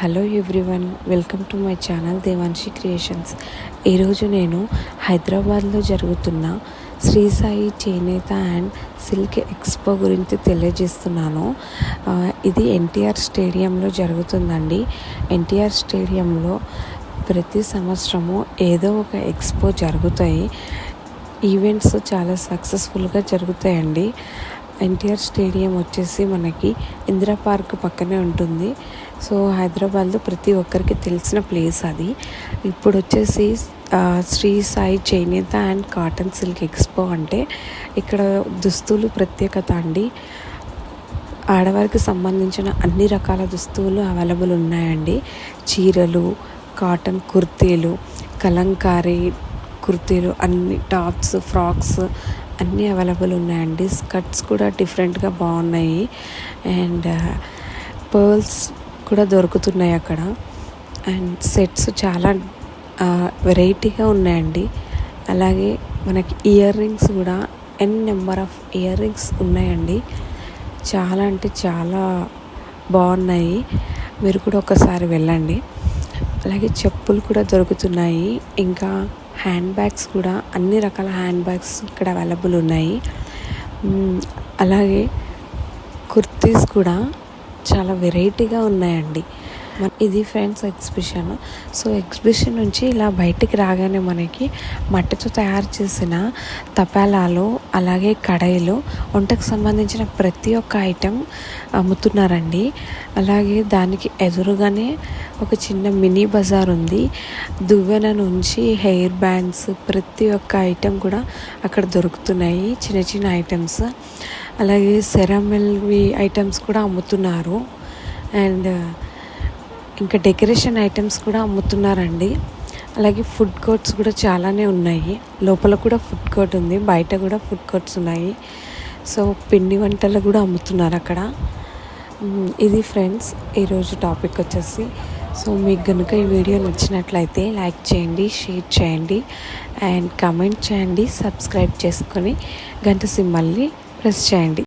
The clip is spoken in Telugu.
Hello everyone welcome to my channel Devanshi creations. ఈరోజు నేను హైదరాబాద్లో జరుగుతున్న శ్రీ సాయి చేనేత అండ్ సిల్క్ ఎక్స్పో గురించి తెలియజేస్తున్నాను. ఇది ఎన్టీఆర్ స్టేడియంలో జరుగుతుందండి. ఎన్టీఆర్ స్టేడియంలో ప్రతి సంవత్సరము ఏదో ఒక ఎక్స్పో జరుగుతాయి. ఈవెంట్స్ చాలా సక్సెస్ఫుల్గా జరుగుతాయండి. ఎన్టీఆర్ స్టేడియం వచ్చేసి మనకి ఇందిరా పార్క్ పక్కనే ఉంటుంది. సో హైదరాబాద్లో ప్రతి ఒక్కరికి తెలిసిన ప్లేస్ అది. ఇప్పుడు వచ్చేసి శ్రీ సాయి చేనేత అండ్ కాటన్ సిల్క్ ఎక్స్పో అంటే ఇక్కడ దుస్తులు ప్రత్యేకత అండి. ఆడవారికి సంబంధించిన అన్ని రకాల దుస్తువులు అవైలబుల్ ఉన్నాయండి. చీరలు కాటన్ కుర్తీలు కలంకారీ కుర్తీలు అన్ని టాప్స్ ఫ్రాక్స్ అన్నీ అవైలబుల్ ఉన్నాయండి. స్కర్ట్స్ కూడా డిఫరెంట్గా బాగున్నాయి. అండ్ పర్ల్స్ కూడా దొరుకుతున్నాయి అక్కడ. అండ్ సెట్స్ చాలా వెరైటీగా ఉన్నాయండి. అలాగే మనకి ఇయర్ రింగ్స్ కూడా n number of ear rings ఉన్నాయండి. చాలా అంటే చాలా బాగున్నాయి. మీరు కూడా ఒకసారి వెళ్ళండి. అలాగే చెప్పులు కూడా దొరుకుతున్నాయి. ఇంకా హ్యాండ్ బ్యాగ్స్ కూడా అన్ని రకాల హ్యాండ్ బ్యాగ్స్ ఇక్కడ అవైలబుల్ ఉన్నాయి. అలాగే కుర్తీస్ కూడా చాలా వెరైటీగా ఉన్నాయండి. ఇది ఫ్రెండ్స్ ఎగ్జిబిషన్ సో ఎగ్జిబిషన్ నుంచి ఇలా బయటికి రాగానే మనకి మట్టితో తయారు చేసిన తపాలాలు అలాగే కడాయిలు వంటకు సంబంధించిన ప్రతి ఒక్క ఐటెం అమ్ముతున్నారండి. అలాగే దానికి ఎదురుగానే ఒక చిన్న మినీ బజార్ ఉంది. దువ్వెన నుంచి హెయిర్ బ్యాండ్స్ ప్రతి ఒక్క ఐటెం కూడా అక్కడ దొరుకుతున్నాయి. చిన్న చిన్న ఐటమ్స్. అలాగే సెరామిల్వి ఐటమ్స్ కూడా అమ్ముతున్నారు. అండ్ uh, ఇంకా డెకరేషన్ ఐటమ్స్ కూడా అమ్ముతున్నారండి. అలాగే ఫుడ్ కోర్ట్స్ కూడా చాలానే ఉన్నాయి. లోపల కూడా ఫుడ్ కోర్ట్ ఉంది. బయట కూడా ఫుడ్ కోర్ట్స్ ఉన్నాయి. సో పిండి వంటలు కూడా అమ్ముతున్నారు అక్కడ. ఇది ఫ్రెండ్స్ ఈరోజు టాపిక్ వచ్చేసి. సో మీకు కనుక ఈ వీడియో నచ్చినట్లయితే లైక్ చేయండి షేర్ చేయండి. అండ్ కమెంట్ చేయండి సబ్స్క్రైబ్ చేసుకొని గంట సింబల్ని ప్రెస్ చేయండి.